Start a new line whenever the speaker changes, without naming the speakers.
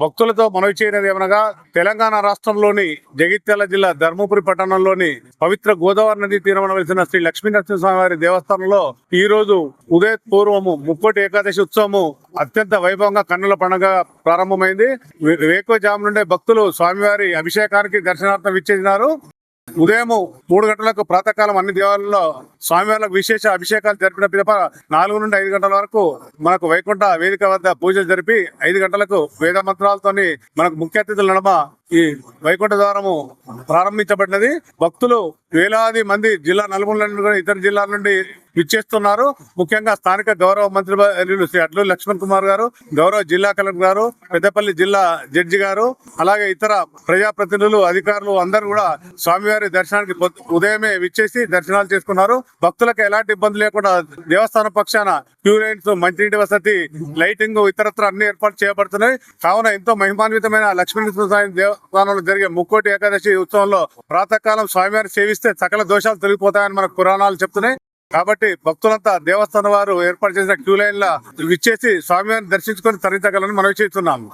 భక్తులతో మనవి చేయనది ఏమనగా తెలంగాణ రాష్ట్రంలోని జగిత్యాల జిల్లా ధర్మపురి పట్టణంలోని పవిత్ర గోదావరి నది తీరమణ వెలిసిన శ్రీ లక్ష్మీనరసింహస్వామి వారి దేవస్థానంలో ఈ రోజు ఉదయ పూర్వము ముక్కోటి ఏకాదశి ఉత్సవము అత్యంత వైభవంగా కన్నుల పండుగ ప్రారంభమైంది. వేకువజాము నుండే భక్తులు స్వామివారి అభిషేకానికి దర్శనార్థం ఇచ్చేసినారు ఉదయం మూడు గంటలకు ప్రాతకాలం అన్ని దేవాలయంలో స్వామివార్లకు విశేష అభిషేకాలు జరిపిన పిదప నాలుగు నుండి ఐదు గంటల వరకు మనకు వైకుంఠ వేదిక వద్ద పూజలు జరిపి ఐదు గంటలకు వేద మంత్రాలతోని మనకు ముఖ్య అతిథుల నడమ ఈ వైకుంఠ ద్వారము ప్రారంభించబడినది. భక్తులు వేలాది మంది జిల్లా నలుగురు ఇతర జిల్లాల నుండి విచ్చేస్తున్నారు. ముఖ్యంగా స్థానిక గౌరవ మంత్రి శ్రీ అడ్లూరి లక్ష్మణ్ కుమార్ గారు గౌరవ జిల్లా కలెక్టర్ గారు పెద్దపల్లి జిల్లా జడ్జి గారు అలాగే ఇతర ప్రజాప్రతినిధులు అధికారులు అందరూ కూడా స్వామివారి దర్శనానికి ఉదయమే విచ్చేసి దర్శనాలు చేసుకున్నారు. భక్తులకు ఎలాంటి ఇబ్బంది లేకుండా దేవస్థానం పక్షాన క్యూ లైన్స్ మంచినీటి వసతి లైటింగ్ ఇతరత్ర అన్ని ఏర్పాటు చేయబడుతున్నాయి. కావున ఎంతో మహిమాన్వితమైన లక్ష్మీ స్వామి దేవస్థానంలో జరిగే ముక్కోటి ఏకాదశి ఉత్సవంలో ప్రాతకాలం స్వామివారిని సేవిస్తే సకల దోషాలు తొలగిపోతాయని మన పురాణాలు చెప్తున్నాయి. కాబట్టి భక్తులంతా దేవస్థానం వారు ఏర్పాటు చేసిన క్యూ లైన్ లా విచ్చేసి స్వామివారిని దర్శించుకొని తరించగలని మనం చేస్తున్నాము.